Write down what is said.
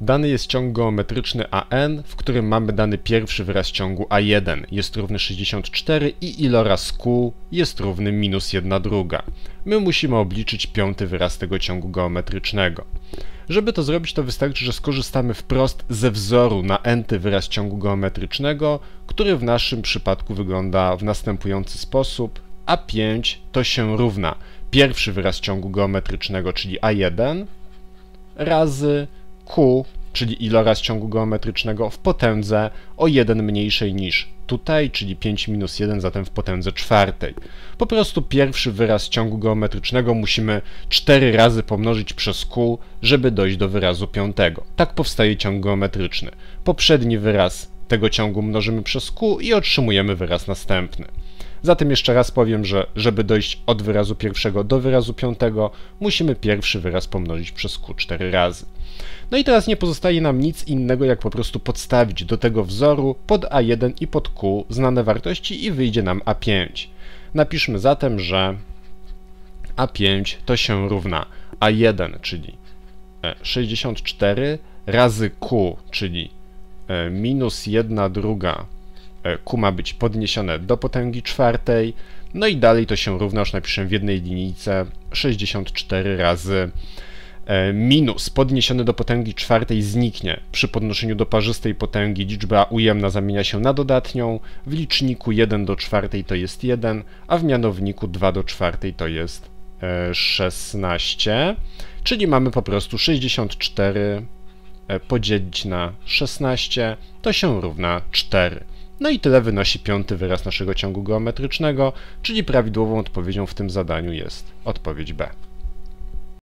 Dany jest ciąg geometryczny AN, w którym mamy dany pierwszy wyraz ciągu A1 jest równy 64 i iloraz Q jest równy minus 1 druga. My musimy obliczyć piąty wyraz tego ciągu geometrycznego. Żeby to zrobić, to wystarczy, że skorzystamy wprost ze wzoru na n-ty wyraz ciągu geometrycznego, który w naszym przypadku wygląda w następujący sposób. A5 to się równa pierwszy wyraz ciągu geometrycznego, czyli A1, razy q, czyli iloraz ciągu geometrycznego, w potędze o 1 mniejszej niż tutaj, czyli 5 minus 1, zatem w potędze czwartej. Po prostu pierwszy wyraz ciągu geometrycznego musimy 4 razy pomnożyć przez q, żeby dojść do wyrazu piątego. Tak powstaje ciąg geometryczny. Poprzedni wyraz tego ciągu mnożymy przez q i otrzymujemy wyraz następny. Zatem jeszcze raz powiem, że żeby dojść od wyrazu pierwszego do wyrazu piątego, musimy pierwszy wyraz pomnożyć przez q 4 razy. No i teraz nie pozostaje nam nic innego, jak po prostu podstawić do tego wzoru pod A1 i pod Q znane wartości i wyjdzie nam A5. Napiszmy zatem, że A5 to się równa A1, czyli 64 e, razy Q, czyli e, minus 1 druga Q ma być podniesione do potęgi czwartej, no i dalej to się równa, już napiszę w jednej linijce, 64 razy E, minus podniesiony do potęgi czwartej zniknie. Przy podnoszeniu do parzystej potęgi liczba ujemna zamienia się na dodatnią, w liczniku 1 do czwartej to jest 1, a w mianowniku 2 do czwartej to jest 16, e, czyli mamy po prostu 64 e, podzielić na 16, to się równa 4. No i tyle wynosi piąty wyraz naszego ciągu geometrycznego, czyli prawidłową odpowiedzią w tym zadaniu jest odpowiedź B.